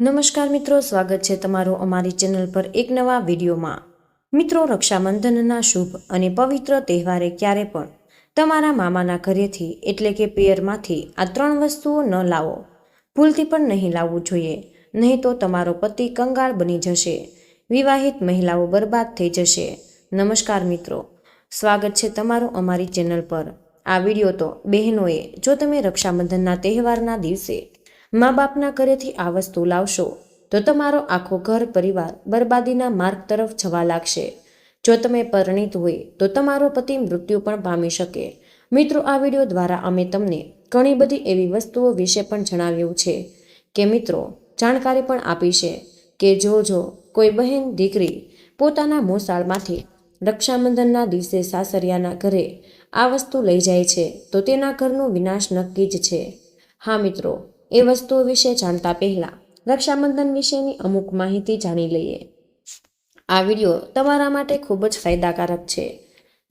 નમસ્કાર મિત્રો, સ્વાગત છે તમારું અમારી ચેનલ પર એક નવા વિડીયોમાં. મિત્રો, રક્ષાબંધનના શુભ અને પવિત્ર તહેવારે ક્યારે પણ તમારા મામાના ઘરેથી, એટલે કે પિયરમાંથી, આ ત્રણ વસ્તુઓ ન લાવો. ભૂલથી પણ નહીં લાવવું જોઈએ, નહીં તો તમારો પતિ કંગાળ બની જશે. વિવાહિત મહિલાઓ બરબાદ થઈ જશે. નમસ્કાર મિત્રો, સ્વાગત છે તમારું અમારી ચેનલ પર. આ વીડિયો તો બહેનોએ, જો તમે રક્ષાબંધનના તહેવારના દિવસે મા બાપના ઘરેથી આ વસ્તુ લાવશો, તો તમારો આખો ઘર પરિવાર બરબાદીના માર્ગ તરફ જવા લાગશે. જો તમે પરિણીત હોય, તો તમારો પતિ મૃત્યુ પણ પામી શકે. મિત્રો, આ વીડિયો દ્વારા અમે તમને ઘણી બધી એવી વસ્તુઓ વિશે પણ જણાવ્યું છે કે મિત્રો, જાણકારી પણ આપી છે કે જો જો કોઈ બહેન દીકરી પોતાના મોસાળમાંથી રક્ષાબંધનના દિવસે સાસરિયાના ઘરે આ વસ્તુ લઈ જાય છે, તો તેના ઘરનો વિનાશ નક્કી જ છે. હા મિત્રો એ વસ્તુઓ વિશે જાણતા પહેલાં રક્ષાબંધન વિશેની અમુક માહિતી જાણી લઈએ. આ વીડિયો તમારા માટે ખૂબ જ ફાયદાકારક છે.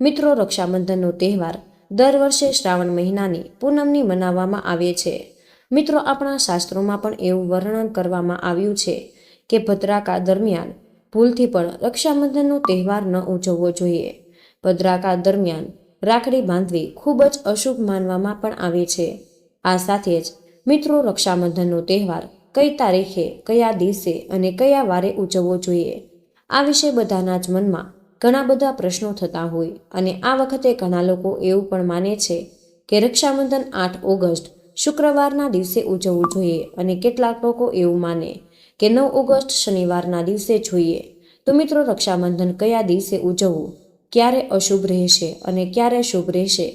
મિત્રો, રક્ષાબંધનનો તહેવાર દર વર્ષે શ્રાવણ મહિનાની પૂનમની મનાવવામાં આવે છે. મિત્રો, આપણા શાસ્ત્રોમાં પણ એવું વર્ણન કરવામાં આવ્યું છે કે ભદ્રાકા દરમિયાન ભૂલથી પણ રક્ષાબંધનનો તહેવાર ન ઉજવવો જોઈએ. ભદ્રાકા દરમિયાન રાખડી બાંધવી ખૂબ જ અશુભ માનવામાં પણ આવે છે. આ સાથે જ મિત્રો રક્ષાબંધનનો તહેવાર કઈ તારીખે, કયા દિવસે અને કયા વારે ઉજવવો જોઈએ? આ વિશે બધાના જ મનમાં ઘણા બધા પ્રશ્નો થતા હોય અને આ વખતે ઘણા લોકો એવું પણ માને છે કે રક્ષાબંધન આઠ ઓગસ્ટ શુક્રવારના દિવસે ઉજવવું જોઈએ અને કેટલાક લોકો એવું માને કે નવ ઓગસ્ટ શનિવારના દિવસે જોઈએ તો મિત્રો, રક્ષાબંધન કયા દિવસે ઉજવવું? ક્યારે અશુભ રહેશે અને ક્યારે શુભ રહેશે?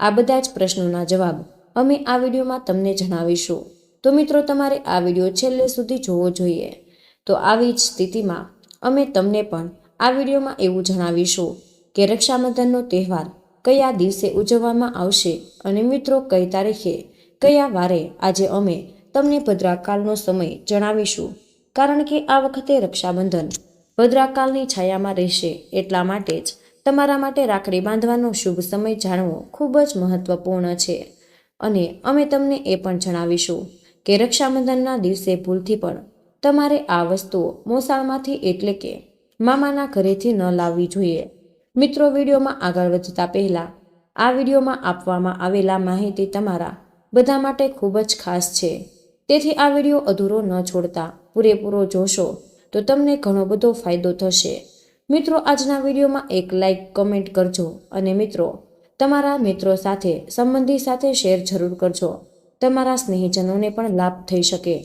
આ બધા જ પ્રશ્નોના જવાબ અમે આ વિડીયોમાં તમને જણાવીશું. તો મિત્રો, તમારે આ વીડિયો છેલ્લે સુધી જોવો જોઈએ. તો આવી જ સ્થિતિમાં અમે તમને પણ આ વિડીયોમાં એવું જણાવીશું કે રક્ષાબંધનનો તહેવાર કયા દિવસે ઉજવવામાં આવશે અને મિત્રો, કઈ તારીખે, કયા વારે આજે અમે તમને ભદ્રાકાળનો સમય જણાવીશું. કારણ કે આ વખતે રક્ષાબંધન ભદ્રાકાળની છાયામાં રહેશે એટલા માટે જ તમારા માટે રાખડી બાંધવાનો શુભ સમય જાણવો ખૂબ જ મહત્વપૂર્ણ છે. અને અમે તમને એ પણ જણાવીશું કે રક્ષાબંધનના દિવસે ભૂલથી પણ તમારે આ વસ્તુઓ મોસાળમાંથી એટલે કે મામાના ઘરેથી ન લાવવી જોઈએ. મિત્રો, વિડીયોમાં આગળ વધતા પહેલાં આ વિડીયોમાં આપવામાં આવેલા માહિતી તમારા બધા માટે ખૂબ જ ખાસ છે. તેથી આ વીડિયો અધૂરો ન છોડતા પૂરેપૂરો જોશો તો તમને ઘણો બધો ફાયદો થશે. મિત્રો, આજના વિડીયોમાં એક લાઈક કમેન્ટ કરજો અને મિત્રો તમારા મિત્રો સાથે, સંબંધી સાથે શેર જરૂર કરજો. તમારા સ્નેહીજનોને પણ લાભ થઈ શકે.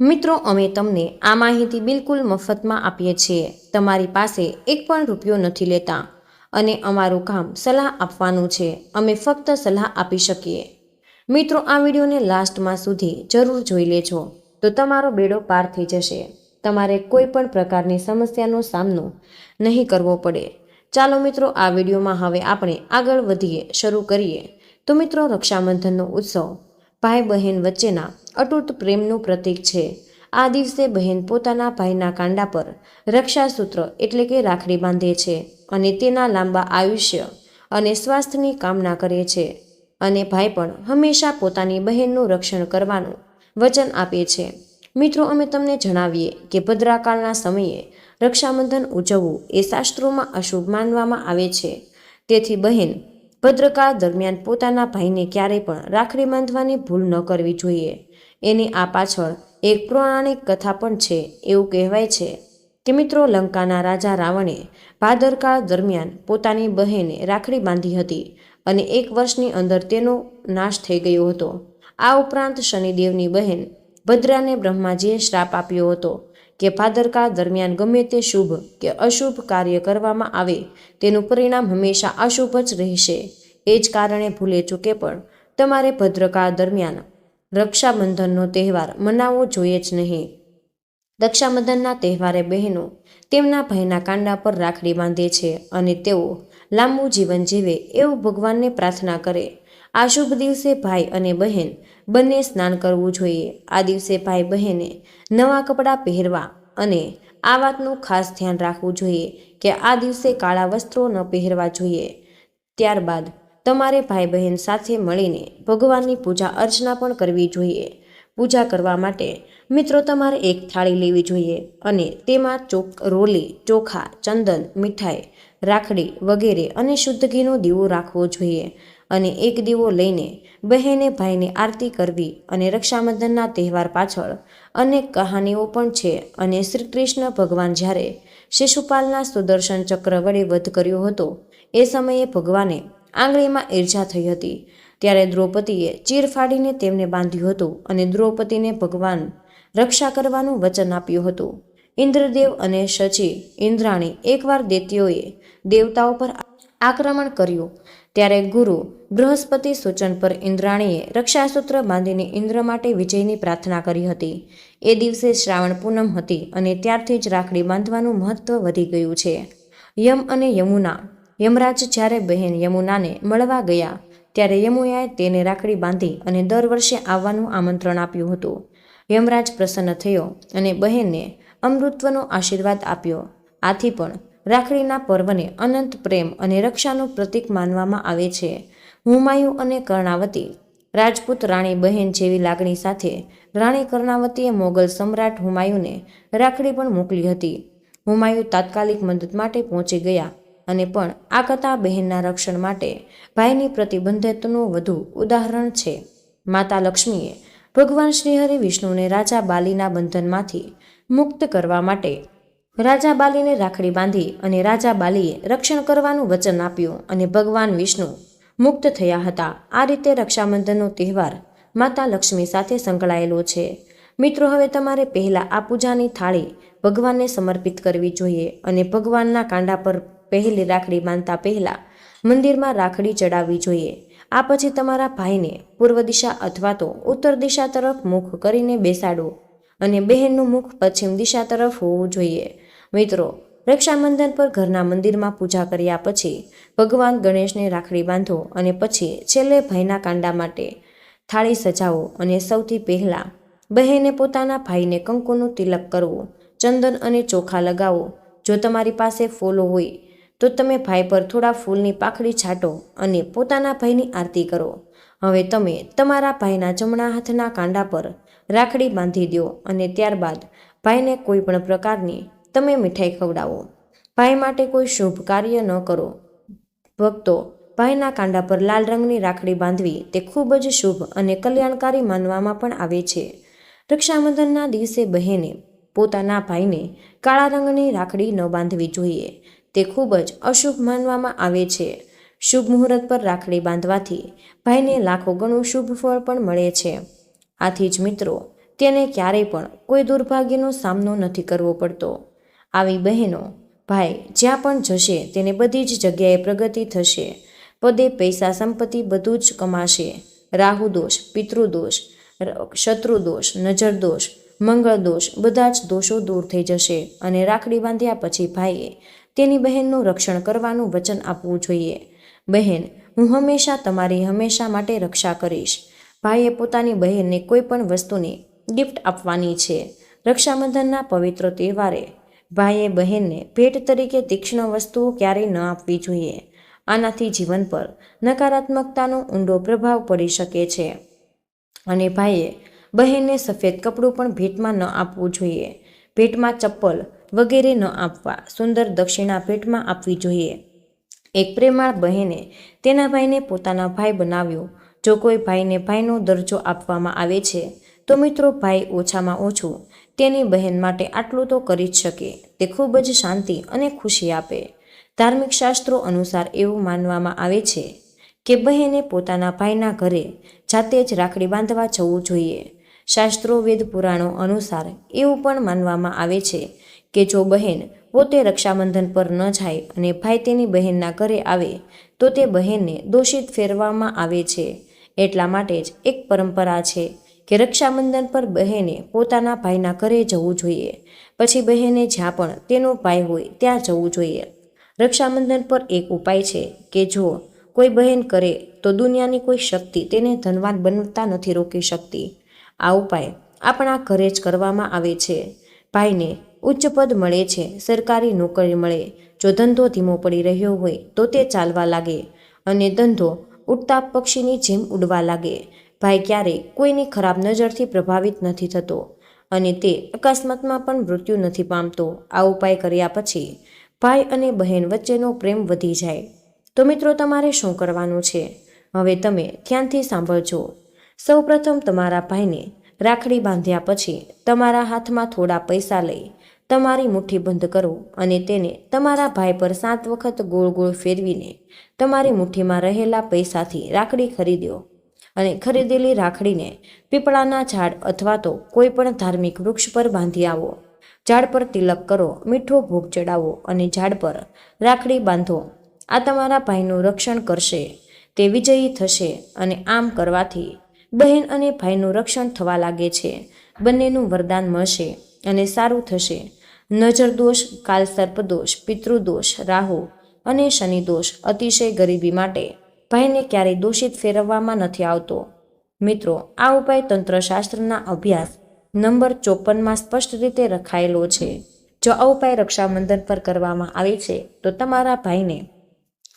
મિત્રો, અમે તમને આ માહિતી બિલકુલ મફતમાં આપીએ છીએ. તમારી પાસે એક પણ રૂપિયો નથી લેતા. અને અમારું કામ સલાહ આપવાનું છે. અમે ફક્ત સલાહ આપી શકીએ. મિત્રો, આ વિડીયોને લાસ્ટમાં સુધી જરૂર જોઈ લેજો. તો તમારો બેડો પાર થઈ જશે. તમારે કોઈ પણ પ્રકારની સમસ્યાનો સામનો નહીં કરવો પડે. ચાલો મિત્રો, આ વિડીયોમાં હવે આપણે આગળ વધીએ, શરૂ કરીએ. તો મિત્રો, રક્ષાબંધનનો ઉત્સવ ભાઈ બહેન વચ્ચેના અતૂટ પ્રેમનું પ્રતીક છે. આ દિવસે બહેન પોતાના ભાઈના કાંડા પર રક્ષાસૂત્ર એટલે કે રાખડી બાંધે છે અને તેના લાંબા આયુષ્ય અને સ્વાસ્થ્યની કામના કરે છે. અને ભાઈ પણ હંમેશા પોતાની બહેનનું રક્ષણ કરવાનું વચન આપે છે. મિત્રો, અમે તમને જણાવીએ કે ભદ્રાકાળના સમયે રક્ષાબંધન ઉજવવું એ શાસ્ત્રોમાં અશુભ માનવામાં આવે છે. તેથી બહેન, ભદ્રકાળ દરમિયાન પોતાના ભાઈને ક્યારેય પણ રાખડી બાંધવાની ભૂલ ન કરવી જોઈએ. એની આ પાછળ એક પૌરાણિક કથા પણ છે એવું કહેવાય છે કે મિત્રો લંકાના રાજા રાવણે ભાદરકાળ દરમિયાન પોતાની બહેને રાખડી બાંધી હતી અને એક વર્ષની અંદર તેનો નાશ થઈ ગયો હતો. આ ઉપરાંત શનિદેવની બહેન ભદ્રાને બ્રહ્માજીએ શ્રાપ આપ્યો હતો કે ભાદરકાળ દરમિયાન ગમે તે શુભ કે અશુભ કાર્ય કરવામાં આવે, તેનું પરિણામ હંમેશા અશુભ જ રહેશે. એ જ કારણે ભૂલે ચૂકે પણ તમારે ભદ્રકાળ દરમિયાન રક્ષાબંધનનો તહેવાર મનાવવો જોઈએ જ નહીં. રક્ષાબંધનના તહેવારે બહેનો તેમના ભાઈના કાંડા પર રાખડી બાંધે છે અને તેઓ લાંબુ જીવન જીવે એવું ભગવાનને પ્રાર્થના કરે. આ શુભ દિવસે ભાઈ અને બહેન બંને સ્નાન કરવું જોઈએ. આ દિવસે ભાઈ બહેને નવા કપડાં પહેરવા અને આ વાતનું ખાસ ધ્યાન રાખવું જોઈએ કે આ દિવસે કાળા વસ્ત્રો ન પહેરવા જોઈએ. ત્યારબાદ તમારે ભાઈ બહેન સાથે મળીને ભગવાનની પૂજા અર્ચના પણ કરવી જોઈએ. પૂજા કરવા માટે મિત્રો તમારે એક થાળી લેવી જોઈએ અને તેમાં ચોક રોલી, ચોખા, ચંદન, મીઠાઈ, રાખડી વગેરે અને શુદ્ધ ઘીનો દીવો રાખવો જોઈએ. અને એક દીવો લઈને બહેને ભાઈને આરતી કરવી અને રક્ષાબંધનના તહેવાર પાછળ અનેક કહાનીઓ પણ છે અને શ્રી કૃષ્ણ ભગવાન જ્યારે શિશુપાલના સુદર્શન ચક્ર વડે વધ કર્યો હતો, એ સમયે ભગવાને આંગળીમાં ઈર્જા થઈ હતી. ત્યારે દ્રૌપદીએ ચીર ફાડીને તેમને બાંધ્યું હતું અને દ્રૌપદીને ભગવાન રક્ષા કરવાનું વચન આપ્યું હતું. ઇન્દ્રદેવ અને શચી ઇન્દ્રાણી એકવાર દૈત્યોએ દેવતાઓ પર આક્રમણ કર્યું. ત્યારે ગુરુ બૃહસ્પતિ સૂચન પર ઇન્દ્રાણીએ રક્ષાસૂત્ર બાંધીને ઇન્દ્ર માટે વિજયની પ્રાર્થના કરી હતી. એ દિવસે શ્રાવણ પૂનમ હતી અને ત્યારથી જ રાખડી બાંધવાનું મહત્વ વધી ગયું છે. યમ અને યમુના. યમરાજ જ્યારે બહેન યમુનાને મળવા ગયા, ત્યારે યમુનાએ તેને રાખડી બાંધી અને દર વર્ષે આવવાનું આમંત્રણ આપ્યું હતું. યમરાજ પ્રસન્ન થયો અને બહેનને અમૃતત્વનો આશીર્વાદ આપ્યો. આથી પણ રાખડીના પર્વને અનંત પ્રેમ અને રક્ષાનું પ્રતીક માનવામાં આવે છે. હુમાયુ અને કર્ણાવતી રાજપૂત રાણી બહેન જેવી લાગણી સાથે રાણી કર્ણાવતીએ મોગલ સમ્રાટ હુમાયુને રાખડી પણ મોકલી હતી. હુમાયુ તાત્કાલિક મદદ માટે પહોંચી ગયા અને પણ આ કથા બહેનના રક્ષણ માટે ભાઈની પ્રતિબંધિતનું વધુ ઉદાહરણ છે. માતા લક્ષ્મીએ ભગવાન શ્રીહરિ વિષ્ણુને રાજા બાલીના બંધનમાંથી મુક્ત કરવા માટે રાજા બાલીને રાખડી બાંધી અને રાજા બાલીએ રક્ષણ કરવાનું વચન આપ્યું અને ભગવાન વિષ્ણુ મુક્ત થયા હતા. આ રીતે રક્ષાબંધનનો તહેવાર માતા લક્ષ્મી સાથે સંકળાયેલો છે. મિત્રો, હવે તમારે પહેલાં આ પૂજાની થાળી ભગવાનને સમર્પિત કરવી જોઈએ અને ભગવાનના કાંડા પર પહેલી રાખડી બાંધતા પહેલાં મંદિરમાં રાખડી ચડાવવી જોઈએ. આ પછી તમારા ભાઈને પૂર્વ દિશા અથવા તો ઉત્તર દિશા તરફ મુખ કરીને બેસાડો અને બહેનનું મુખ પશ્ચિમ દિશા તરફ હોવું જોઈએ. મિત્રો, રક્ષાબંધન પર ઘરના મંદિરમાં પૂજા કર્યા પછી ભગવાન ગણેશને રાખડી બાંધો અને પછી છેલ્લે ભાઈના કાંડા માટે થાળી સજાવો અને સૌથી પહેલાં બહેને પોતાના ભાઈને કંકુનું તિલક કરવું, ચંદન અને ચોખા લગાવો. જો તમારી પાસે ફૂલો હોય, તો તમે ભાઈ પર થોડા ફૂલની પાખડી છાંટો અને પોતાના ભાઈની આરતી કરો. હવે તમે તમારા ભાઈના જમણા હાથના કાંડા પર રાખડી બાંધી દો અને ત્યારબાદ ભાઈને કોઈ પણ પ્રકારની તમે મીઠાઈ ખવડાવો. ભાઈ માટે કોઈ શુભ કાર્ય ન કરો. ભક્તો, ભાઈના કાંડા પર લાલ રંગની રાખડી બાંધવી તે ખૂબ જ શુભ અને કલ્યાણકારી માનવામાં પણ આવે છે. રક્ષાબંધનના દિવસે બહેને પોતાના ભાઈને કાળા રંગની રાખડી ન બાંધવી જોઈએ. તે ખૂબ જ અશુભ માનવામાં આવે છે. શુભ મુહૂર્ત પર રાખડી બાંધવાથી ભાઈને લાખો ગણું શુભ ફળ પણ મળે છે. આથી જ મિત્રો, તેને ક્યારેય પણ કોઈ દુર્ભાગ્યનો સામનો નથી કરવો પડતો. આવી બહેનો, ભાઈ, જ્યાં પણ જશે તેને બધી જ જગ્યાએ પ્રગતિ થશે. પદે પૈસા સંપત્તિ બધું જ કમાશે. રાહુ દોષ પિતૃદોષ શત્રુ દોષ મંગળદોષ મંગળ દોષ, બધા જ દોષો દૂર થઈ જશે અને રાખડી બાંધ્યા પછી ભાઈએ તેની બહેનનું રક્ષણ કરવાનું વચન આપવું જોઈએ. બહેન, હું હંમેશા તમારી હંમેશા માટે રક્ષા કરીશ. ભાઈએ પોતાની બહેનને કોઈ પણ વસ્તુની ગિફ્ટ આપવાની છે. રક્ષાબંધનના પવિત્ર તહેવારે ભાઈએ બહેનને ભેટ તરીકે તીક્ષ્ણ વસ્તુઓ ક્યારેય ન આપવી જોઈએ. આનાથી જીવન પર નકારાત્મકતાનો ઊંડો પ્રભાવ પડી શકે છે. અને ભાઈએ બહેનને સફેદ કપડું પણ ભેટમાં ન આપવું જોઈએ. ભેટમાં ચપ્પલ વગેરે ન આપવા સુંદર દક્ષિણા ભેટમાં આપવી જોઈએ. એક પ્રેમાળ બહેને તેના ભાઈને પોતાના ભાઈ બનાવ્યો. જો કોઈ ભાઈને ભાઈનો દરજ્જો આપવામાં આવે છે, તો મિત્રો ભાઈ ઓછામાં ઓછું તેની બહેન માટે આટલું તો કરી જ શકે. તે ખૂબ જ શાંતિ અને ખુશી આપે. ધાર્મિક શાસ્ત્રો અનુસાર એવું માનવામાં આવે છે કે બહેને પોતાના ભાઈના ઘરે જાતે જ રાખડી બાંધવા જવું જોઈએ. શાસ્ત્રો વેદ પુરાણો અનુસાર એવું પણ માનવામાં આવે છે કે જો બહેન પોતે રક્ષાબંધન પર ન જાય અને ભાઈ તેની બહેનના ઘરે આવે, તો તે બહેનને દોષિત ફેરવામાં આવે છે. એટલા માટે જ એક પરંપરા છે કે રક્ષાબંધન પર બહેને પોતાના ભાઈના ઘરે જવું જોઈએ. પછી બહેને જ્યાં પણ તેનો ભાઈ હોય ત્યાં જવું જોઈએ. રક્ષાબંધન પર એક ઉપાય છે કે જો કોઈ બહેન કરે તો દુનિયાની કોઈ શક્તિ તેને ધનવાન બનતા નથી રોકી શકતી. આ ઉપાય આપણા ઘરે જ કરવામાં આવે છે. ભાઈને ઉચ્ચ પદ મળે છે, સરકારી નોકરી મળે, જો ધંધો ધીમો પડી રહ્યો હોય તો તે ચાલવા લાગે અને ધંધો ઉડતા પક્ષીની જેમ ઉડવા લાગે. ભાઈ ક્યારેય કોઈની ખરાબ નજરથી પ્રભાવિત નથી થતો અને તે અકસ્માતમાં પણ મૃત્યુ નથી પામતો. આ ઉપાય કર્યા પછી ભાઈ અને બહેન વચ્ચેનો પ્રેમ વધી જાય. તો મિત્રો, તમારે શું કરવાનું છે? હવે તમે ધ્યાનથી સાંભળજો. સૌપ્રથમ તમારા ભાઈને રાખડી બાંધ્યા પછી તમારા હાથમાં થોડા પૈસા લઈ તમારી મુઠ્ઠી બંધ કરો અને તેને તમારા ભાઈ પર સાત વખત ગોળ ગોળ ફેરવીને તમારી મુઠ્ઠીમાં રહેલા પૈસાથી રાખડી ખરીદ્યો. અને ખરીદેલી રાખડીને પીપળાના ઝાડ અથવા તો કોઈ પણ ધાર્મિક વૃક્ષ પર બાંધી આવો. ઝાડ પર તિલક કરો, મીઠો ભોગ ચડાવો અને ઝાડ પર રાખડી બાંધો. આ તમારા ભાઈનું રક્ષણ કરશે. તે વિજયી થશે અને આમ કરવાથી બહેન અને ભાઈનું રક્ષણ થવા લાગે છે. બંનેનું વરદાન મળશે અને સારું થશે. નજર દોષ, કાલસર્પ દોષ, પિતૃદોષ, રાહુ અને શનિ દોષ અતિશય ગરીબી માટે ભાઈને ક્યારેય દોષિત ફેરવવામાં નથી આવતો. મિત્રો, આ ઉપાય તંત્રશાસ્ત્રના અભ્યાસ નંબર ચોપનમાં સ્પષ્ટ રીતે રખાયેલો છે. જો આ ઉપાય રક્ષાબંધન પર કરવામાં આવે છે, તો તમારા ભાઈને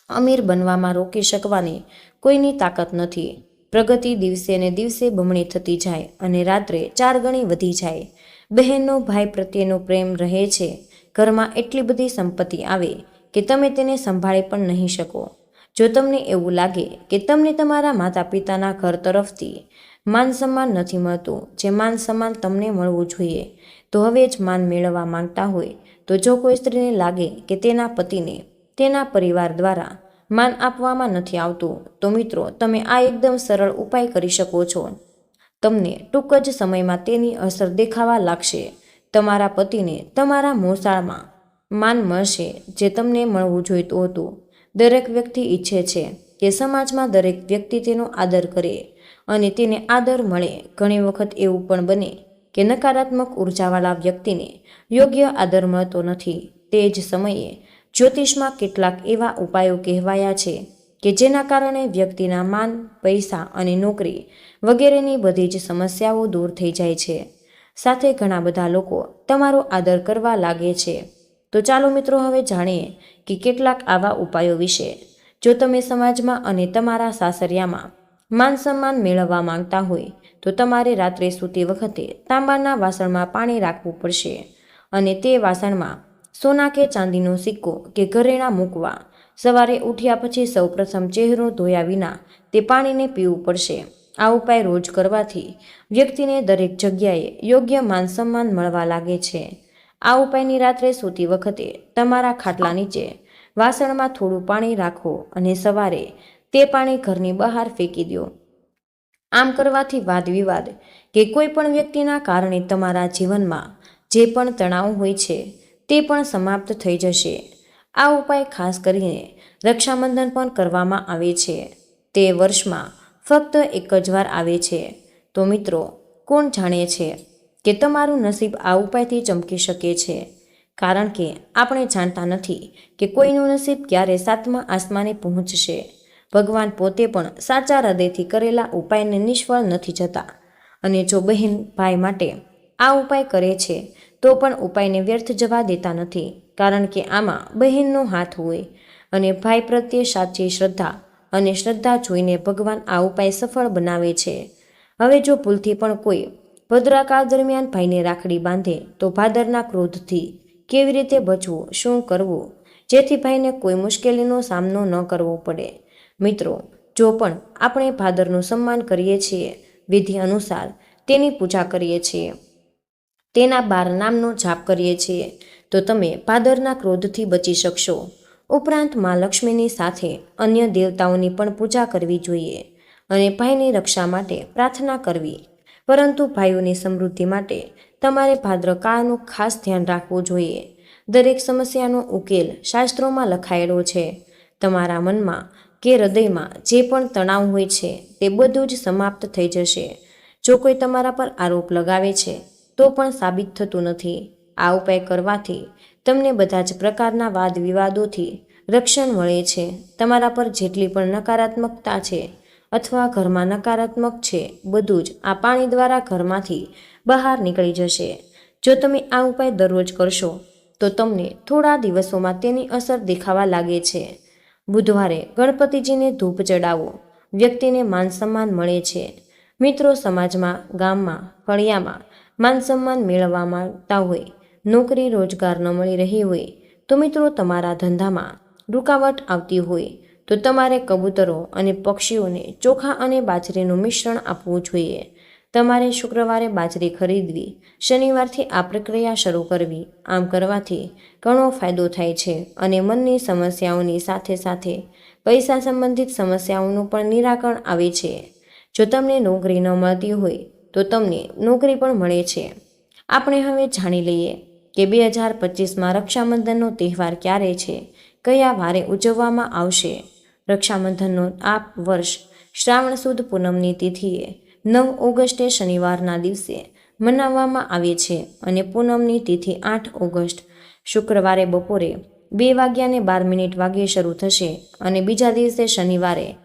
અમીર બનવામાં રોકી શકવાની કોઈની તાકાત નથી. પ્રગતિ દિવસે ને દિવસે બમણી થતી જાય અને રાત્રે ચાર ગણી વધી જાય. બહેનનો ભાઈ પ્રત્યેનો પ્રેમ રહે છે. ઘરમાં એટલી બધી સંપત્તિ આવે કે તમે તેને સંભાળી પણ નહીં શકો. જો તમને એવું લાગે કે તમને તમારા માતા પિતાના ઘર તરફથી માન સન્માન નથી મળતું, જે માન સન્માન તમને મળવું જોઈએ, તો હવે જ માન મેળવવા માંગતા હોય, તો જો કોઈ સ્ત્રીને લાગે કે તેના પતિને તેના પરિવાર દ્વારા માન આપવામાં નથી આવતું, તો મિત્રો, તમે આ એકદમ સરળ ઉપાય કરી શકો છો. તમને ટૂંક જ સમયમાં તેની અસર દેખાવા લાગશે. તમારા પતિને તમારા મોસાળમાં માન મળશે, જે તમને મળવું જોઈતું હતું. દરેક વ્યક્તિ ઈચ્છે છે કે સમાજમાં દરેક વ્યક્તિ તેનો આદર કરે અને તેને આદર મળે. ઘણી વખત એવું પણ બને કે નકારાત્મક ઉર્જાવાળા વ્યક્તિને યોગ્ય આદર મળતો નથી. તે જ સમયે જ્યોતિષમાં કેટલાક એવા ઉપાયો કહેવાયા છે કે જેના કારણે વ્યક્તિના માન, પૈસા અને નોકરી વગેરેની બધી જ સમસ્યાઓ દૂર થઈ જાય છે. સાથે ઘણા બધા લોકો તમારો આદર કરવા લાગે છે. તો ચાલો મિત્રો હવે જાણીએ કે કેટલાક આવા ઉપાયો વિશે. જો તમે સમાજમાં અને તમારા સાસરિયામાં માન સન્માન મેળવવા માંગતા હોય, તો તમારે રાત્રે સૂતી વખતે તાંબાના વાસણમાં પાણી રાખવું પડશે અને તે વાસણમાં સોના કે ચાંદીનો સિક્કો કે ઘરેણાં મૂકવા, સવારે ઉઠ્યા પછી સૌપ્રથમ ચહેરો ધોયા વિના તે પાણીને પીવું પડશે. આ ઉપાય રોજ કરવાથી વ્યક્તિને દરેક જગ્યાએ યોગ્ય માન સન્માન મળવા લાગે છે. આ ઉપાયની રાત્રે સૂતી વખતે તમારા ખાટલા નીચે વાસણમાં થોડું પાણી રાખો અને સવારે તે પાણી ઘરની બહાર ફેંકી દો. આમ કરવાથી વાદ વિવાદ કે કોઈ પણ વ્યક્તિના કારણે તમારા જીવનમાં જે પણ તણાવ હોય છે, તે પણ સમાપ્ત થઈ જશે. આ ઉપાય ખાસ કરીને રક્ષાબંધન પણ કરવામાં આવે છે. તે વર્ષમાં ફક્ત એક જ વાર આવે છે. તો મિત્રો, કોણ જાણે છે? કે તમારું નસીબ આ ઉપાયથી ચમકી શકે છે. કારણ કે આપણે જાણતા નથી કે કોઈનું નસીબ ક્યારે સાતમા આસમાને પહોંચશે. ભગવાન પોતે પણ સાચા હૃદયથી કરેલા ઉપાયને નિષ્ફળ નથી જતા. અને જો બહેન ભાઈ માટે આ ઉપાય કરે છે, તો પણ ઉપાયને વ્યર્થ જવા દેતા નથી. કારણ કે આમાં બહેનનો હાથ હોય. અને ભાઈ પ્રત્યે સાચી શ્રદ્ધા અને શ્રદ્ધા જોઈને ભગવાન આ ઉપાય સફળ બનાવે છે. હવે જો ભૂલથી પણ કોઈ ભદ્રાકાળ દરમિયાન ભાઈને રાખડી બાંધે તો ભાદરના ક્રોધથી કેવી રીતે બચવું, શું કરવું? જેથી ભાઈને કોઈ મુશ્કેલીનો સામનો ન કરવો પડે. મિત્રો, જો પણ આપણે ભાદરનું સન્માન કરીએ છીએ, વિધિ અનુસાર તેની પૂજા કરીએ છીએ, તેના બાર નામનો જાપ કરીએ છીએ, તો તમે ભાદરના ક્રોધથી બચી શકશો. ઉપરાંત મા લક્ષ્મીની સાથે અન્ય દેવતાઓની પણ પૂજા કરવી જોઈએ અને ભાઈની રક્ષા માટે પ્રાર્થના કરવી. પરંતુ ભાઈઓની સમૃદ્ધિ માટે તમારે ભાદ્રકાળનું ખાસ ધ્યાન રાખવું જોઈએ. દરેક સમસ્યાનો ઉકેલ શાસ્ત્રોમાં લખાયેલો છે. તમારા મનમાં કે હૃદયમાં જે પણ તણાવ હોય છે તે બધું જ સમાપ્ત થઈ જશે. જો કોઈ તમારા પર આરોપ લગાવે છે, તો પણ સાબિત થતું નથી. આ ઉપાય કરવાથી તમને બધા જ પ્રકારના વાદ વિવાદોથી રક્ષણ મળે છે. તમારા પર જેટલી પણ નકારાત્મકતા છે અથવા ઘરમાં નકારાત્મક છે, બધું જ આ પાણી દ્વારા ઘરમાંથી બહાર નીકળી જશે. જો તમે આ ઉપાય દરરોજ કરશો, તો તમને થોડા દિવસોમાં તેની અસર દેખાવા લાગે છે. બુધવારે ગણપતિજીને ધૂપ ચડાવો. વ્યક્તિને માન સન્માન મળે છે. મિત્રો સમાજમાં, ગામમાં, ફળિયામાં માન સન્માન મેળવવા માંગતા હોય, નોકરી રોજગાર ન મળી રહી હોય, તો મિત્રો તમારા ધંધામાં રૂકાવટ આવતી હોય તો તમારે કબૂતરો અને પક્ષીઓને ચોખા અને બાજરીનું મિશ્રણ આપવું જોઈએ. તમારે શુક્રવારે બાજરી ખરીદવી, શનિવારથી આ પ્રક્રિયા શરૂ કરવી, આમ કરવાથી ઘણો ફાયદો થાય છે અને મનની સમસ્યાઓની સાથે સાથે પૈસા સંબંધિત સમસ્યાઓનું પણ નિરાકરણ આવે છે. જો તમને નોકરી ન મળતી હોય, તો તમને નોકરી પણ મળે છે. આપણે હવે જાણી લઈએ કે બે હજાર પચીસમાં રક્ષાબંધનનો તહેવાર ક્યારે છે, કયા વારે ઉજવવામાં આવશે. રક્ષાબંધનનો આ વર્ષ શ્રાવણ સુદ પૂનમની તિથિએ નવ ઓગસ્ટે શનિવારના દિવસે મનાવવામાં આવે છે અને પૂનમની તિથિ આઠ ઓગસ્ટ. શુક્રવારે બપોરે બે વાગ્યાને બાર મિનિટ વાગ્યે શરૂ થશે અને બીજા દિવસે શનિવારે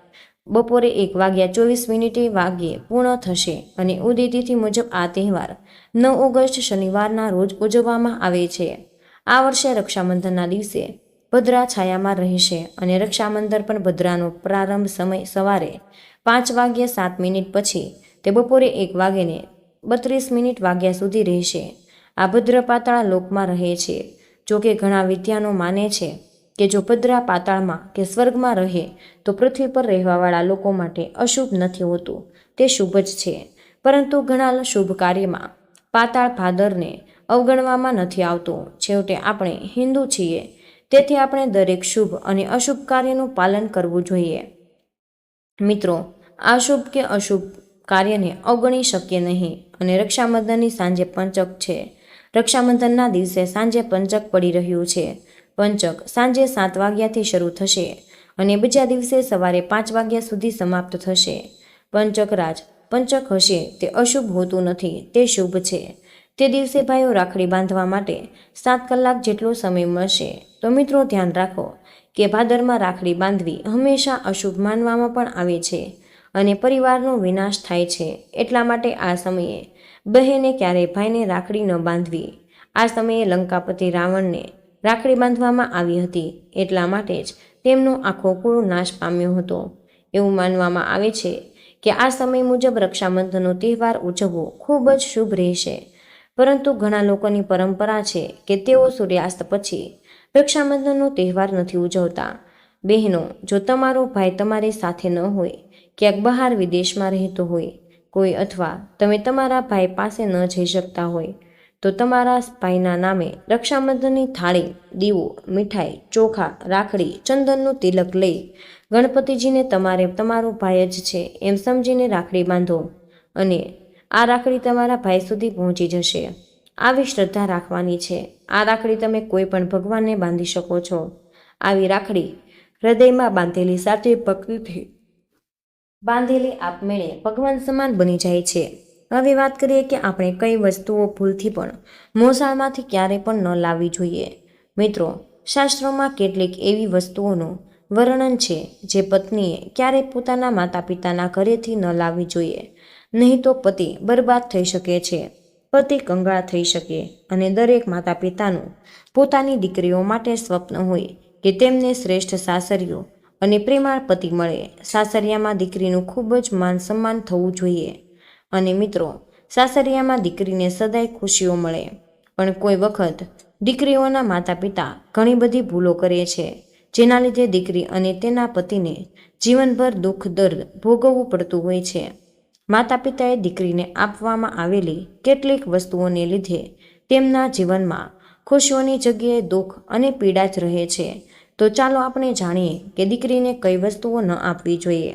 બપોરે એક વાગ્યા ચોવીસ મિનિટે વાગ્યે પૂર્ણ થશે અને ઉદય તિથિ મુજબ આ તહેવાર નવ ઓગસ્ટ શનિવારના રોજ ઉજવવામાં આવે છે. આ વર્ષે રક્ષાબંધનના દિવસે ભદ્રા છાયામાં રહેશે અને રક્ષાબંધન પણ ભદ્રાનો પ્રારંભ સમય સવારે પાંચ વાગ્યે સાત મિનિટ પછી તે બપોરે એક વાગ્યે બત્રીસ મિનિટ વાગ્યા સુધી રહેશે. આ ભદ્ર પાતાળ લોકમાં રહે છે. જોકે ઘણા વિદ્યાનો માને છે કે જો ભદ્રા પાતાળમાં કે સ્વર્ગમાં રહે, તો પૃથ્વી પર રહેવાવાળા લોકો માટે અશુભ નથી હોતું. તે શુભ જ છે. પરંતુ ઘણા શુભ કાર્યમાં પાતાળ ભાદરને અવગણવામાં નથી આવતું. છેવટે આપણે હિન્દુ છીએ તેથી આપણે દરેક શુભ અને અશુભ કાર્યનું પાલન કરવું જોઈએ. મિત્રો અશુભ કે અશુભ કાર્યને અવગણી શકીએ નહીં અને રક્ષાબંધનની સાંજે પંચક છે. રક્ષાબંધનના દિવસે સાંજે પંચક પડી રહ્યું છે. પંચક સાંજે સાત વાગ્યાથી શરૂ થશે અને બીજા દિવસે સવારે પાંચ વાગ્યા સુધી સમાપ્ત થશે. પંચક રાજ, પંચક હશે તે અશુભ હોતું નથી, તે શુભ છે. તે દિવસે ભાઈઓ રાખડી બાંધવા માટે સાત કલાક જેટલો સમય મળશે. તો મિત્રો ધ્યાન રાખો કે ભાદરમાં રાખડી બાંધવી હંમેશા અશુભ માનવામાં પણ આવે છે અને પરિવારનો વિનાશ થાય છે. એટલા માટે આ સમયે બહેને ક્યારેય ભાઈને રાખડી ન બાંધવી. આ સમયે લંકાપતિ રાવણને રાખડી બાંધવામાં આવી હતી. એટલા માટે જ તેમનો આખો કુળ નાશ પામ્યો હતો. એવું માનવામાં આવે છે કે આ સમય મુજબ રક્ષાબંધનનો તહેવાર ઉજવવો ખૂબ જ શુભ રહેશે. પરંતુ ઘણા લોકોની પરંપરા છે કે તેઓ સૂર્યાસ્ત પછી રક્ષાબંધનનો તહેવાર નથી ઉજવતા. બહેનો, જો તમારો ભાઈ તમારી સાથે ન હોય, ક્યાંક બહાર વિદેશમાં રહેતો હોય, કોઈ અથવા તમે તમારા ભાઈ પાસે ન જઈ શકતા હોય, તો તમારા ભાઈના નામે રક્ષાબંધનની થાળી, દીવો, મીઠાઈ, ચોખા, રાખડી, ચંદનનું તિલક લઈ ગણપતિજીને તમારે તમારો ભાઈ જ છે એમ સમજીને રાખડી બાંધો અને આ રાખડી તમારા ભાઈ સુધી પહોંચી જશે. આવી શ્રદ્ધા રાખવાની છે. આ રાખડી તમે કોઈ પણ ભગવાનને બાંધી શકો છો. આવી રાખડી હૃદયમાં બાંધેલી સાથે ભક્તિથી બાંધેલી આપમેળે ભગવાન સમાન બની જાય છે. હવે વાત કરીએ કે આપણે કઈ વસ્તુઓ ભૂલથી પણ મોસાળમાંથી ક્યારે પણ ન લાવવી જોઈએ. મિત્રો, શાસ્ત્રોમાં કેટલીક એવી વસ્તુઓનું વર્ણન છે જે પત્નીએ ક્યારેય પોતાના માતા પિતાના ઘરેથી ન લાવવી જોઈએ. નહીં તો પતિ બરબાદ થઈ શકે છે. પતિ કંગાળ થઈ શકે અને દરેક માતા પિતાનું પોતાની દીકરીઓ માટે સ્વપ્ન હોય કે તેમને શ્રેષ્ઠ સાસરીઓ અને પ્રેમાળ પતિ મળે. સાસરિયામાં દીકરીનું ખૂબ જ માન સન્માન થવું જોઈએ. અને મિત્રો, સાસરિયામાં દીકરીને સદાય ખુશીઓ મળે. પણ કોઈ વખત દીકરીઓના માતા પિતા ઘણી બધી ભૂલો કરે છે, જેના લીધે દીકરી અને તેના પતિને જીવનભર દુઃખ દર્દ ભોગવવું પડતું હોય છે. માતા પિતાએ દીકરીને આપવામાં આવેલી કેટલીક વસ્તુઓને લીધે તેમના જીવનમાં ખુશીઓની જગ્યાએ દુઃખ અને પીડા જ રહે છે. તો ચાલો આપણે જાણીએ કે દીકરીને કઈ વસ્તુઓ ન આપવી જોઈએ.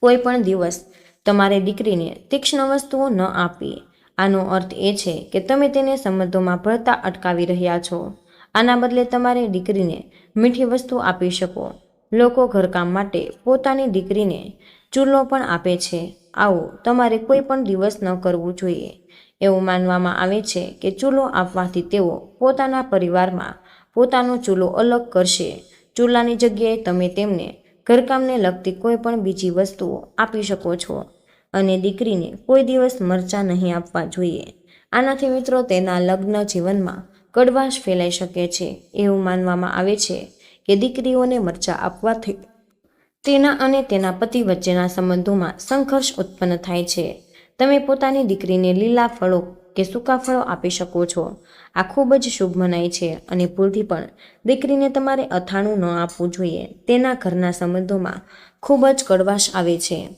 કોઈ પણ દિવસ તમારે દીકરીને તીક્ષ્ણ વસ્તુઓ ન આપવી. આનો અર્થ એ છે કે તમે તેને સંબંધોમાં ભળતા અટકાવી રહ્યા છો. આના બદલે તમારે દીકરીને મીઠી વસ્તુ આપી શકો. લોકો ઘરકામ માટે પોતાની દીકરીને ચૂલો પણ આપે છે. આવું, તમારે કોઈ પણ દિવસ ન કરવું જોઈએ. એવું માનવામાં આવે છે કે ચૂલો આપવાથી તેઓ પોતાના પરિવારમાં પોતાનો ચૂલો અલગ કરશે. ચૂલાની જગ્યાએ તમે તેમને ઘરકામને લગતી કોઈ પણ બીજી વસ્તુઓ આપી શકો છો અને દીકરીને કોઈ દિવસ મરચાં નહીં આપવા જોઈએ. આનાથી મિત્રો તેના લગ્ન જીવનમાં કડવાશ ફેલાઈ શકે છે. એવું માનવામાં આવે છે કે દીકરીઓને મરચાં આપવાથી તેના અને તેના પતિ વચ્ચેના સંબંધોમાં સંઘર્ષ ઉત્પન્ન થાય છે. તમે પોતાની દીકરીને લીલા ફળો કે સૂકા ફળો આપી શકો છો. આ ખૂબ જ શુભ મનાય છે અને ભૂલથી પણ દીકરીને તમારે અથાણું ન આપવું જોઈએ. તેના ઘરના સંબંધોમાં ખૂબ જ કડવાશ આવે છે.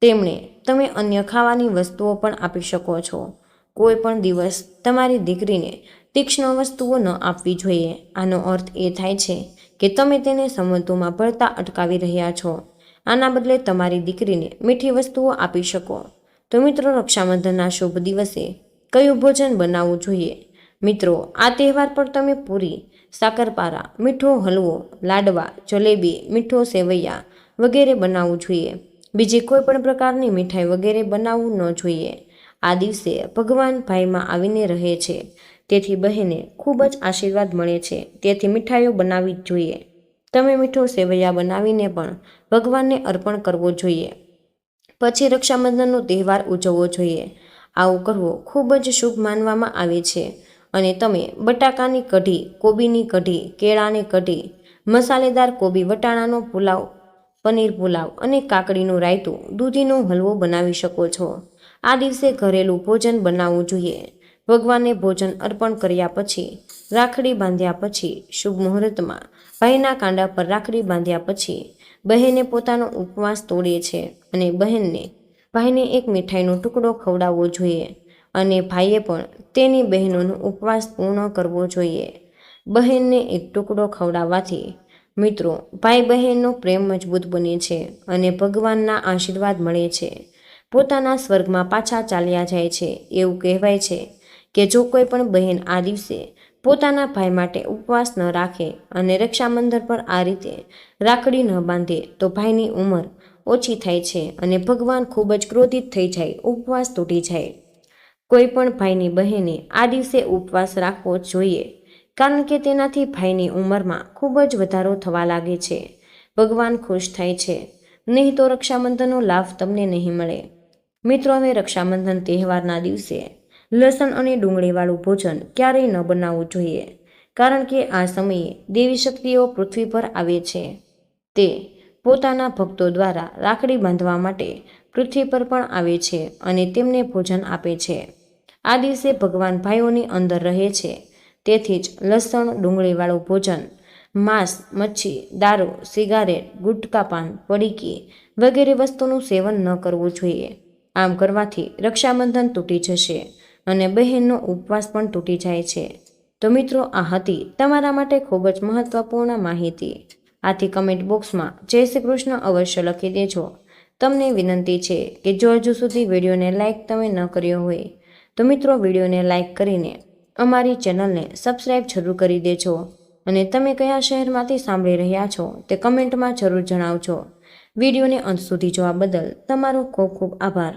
તેમણે તમે અન્ય ખાવાની વસ્તુઓ પણ આપી શકો છો. કોઈ પણ દિવસ તમારી દીકરીને તીક્ષ્ણ વસ્તુઓ ન આપવી જોઈએ. આનો અર્થ એ થાય છે કે તમે તેને સંબંધોમાં ભળતા અટકાવી રહ્યા છો. આના બદલે તમારી દીકરીને મીઠી વસ્તુઓ આપી શકો. તો મિત્રો, રક્ષાબંધનના શુભ દિવસે કયું ભોજન બનાવવું જોઈએ? મિત્રો, આ તહેવાર પર તમે પૂરી, સાકરપારા, મીઠો હલવો, લાડવા, જલેબી, મીઠો સેવૈયા વગેરે બનાવવું જોઈએ. બીજી કોઈ પણ પ્રકારની મીઠાઈ વગેરે બનાવવું ન જોઈએ. આ દિવસે ભગવાન ભાઈમાં આવીને રહે છે. તેથી બહેને ખૂબ જ આશીર્વાદ મળે છે. તેથી મીઠાઈઓ બનાવવી જ જોઈએ. તમે મીઠો સેવૈયા બનાવીને પણ ભગવાનને અર્પણ કરવો જોઈએ. પછી રક્ષાબંધનનો તહેવાર ઉજવવો જોઈએ. આવું કરવું ખૂબ જ શુભ માનવામાં આવે છે. અને તમે બટાકાની કઢી, કોબીની કઢી, કેળાની કઢી, મસાલેદાર કોબી, વટાણાનો પુલાવ, પનીર પુલાવ અને કાકડીનું રાયતું, દૂધીનો હલવો બનાવી શકો છો. આ દિવસે ઘરેલું ભોજન બનાવવું જોઈએ. ભગવાનને ભોજન અર્પણ કર્યા પછી, રાખડી બાંધ્યા પછી, શુભ મુહૂર્તમાં, ભાઈના કાંડા પર રાખડી બાંધ્યા પછી, બહેને પોતાનો ઉપવાસ તોડે છે અને બહેનને, ભાઈને એક મીઠાઈનો ટુકડો ખવડાવવો જોઈએ અને ભાઈએ પણ તેની બહેનોનો ઉપવાસ પૂર્ણ કરવો જોઈએ. બહેનને એક ટુકડો ખવડાવવાથી, મિત્રો ભાઈ બહેનનો પ્રેમ મજબૂત બને છે અને ભગવાનના આશીર્વાદ મળે છે. પોતાના સ્વર્ગમાં પાછા ચાલ્યા જાય છે, એવું કહેવાય છે. કે જો કોઈ પણ બહેન આ દિવસે પોતાના ભાઈ માટે ઉપવાસ ન રાખે અને રક્ષાબંધન પર આ રીતે રાખડી ન બાંધે, તો ભાઈની ઉંમર ઓછી થાય છે અને ભગવાન ખૂબ જ ક્રોધિત થઈ જાય, ઉપવાસ તૂટી જાય. કોઈ પણ ભાઈની બહેને આ દિવસે ઉપવાસ રાખવો જોઈએ, કારણ કે તેનાથી ભાઈની ઉંમરમાં ખૂબ જ વધારો થવા લાગે છે. ભગવાન ખુશ થાય છે. નહીં તો રક્ષાબંધનનો લાભ તમને નહીં મળે. મિત્રો, હવે રક્ષાબંધન તહેવારના દિવસે લસણ અને ડુંગળીવાળું ભોજન ક્યારેય ન બનાવવું જોઈએ. કારણ કે આ સમયે દેવી શક્તિઓ પૃથ્વી પર આવે છે. તે પોતાના ભક્તો દ્વારા રાખડી બાંધવા માટે પૃથ્વી પર પણ આવે છે અને તેમને ભોજન આપે છે. આ દિવસે ભગવાન ભાઈઓની અંદર રહે છે. તેથી જ લસણ, ડુંગળીવાળું ભોજન, માંસ, મચ્છી, દારૂ, સિગારેટ, ગુટકા પાન, પડીકી વગેરે વસ્તુનું સેવન ન કરવું જોઈએ. આમ કરવાથી રક્ષાબંધન તૂટી જશે. અને બહેનનો ઉપવાસ પણ તૂટી જાય છે. તો મિત્રો, આ હતી તમારા માટે ખૂબ જ મહત્વપૂર્ણ માહિતી. આથી કમેન્ટ બોક્સમાં જય શ્રી કૃષ્ણ અવશ્ય લખી દેજો. તમને વિનંતી છે કે જો હજુ સુધી વિડીયોને લાઇક તમે ન કર્યો હોય, તો મિત્રો વિડીયોને લાઇક કરીને અમારી ચેનલને સબસ્ક્રાઈબ જરૂર કરી દેજો. અને તમે કયા શહેરમાંથી સાંભળી રહ્યા છો તે કમેન્ટમાં જરૂર જણાવજો. વિડીયોને અંત સુધી જોવા બદલ તમારો ખૂબ ખૂબ આભાર.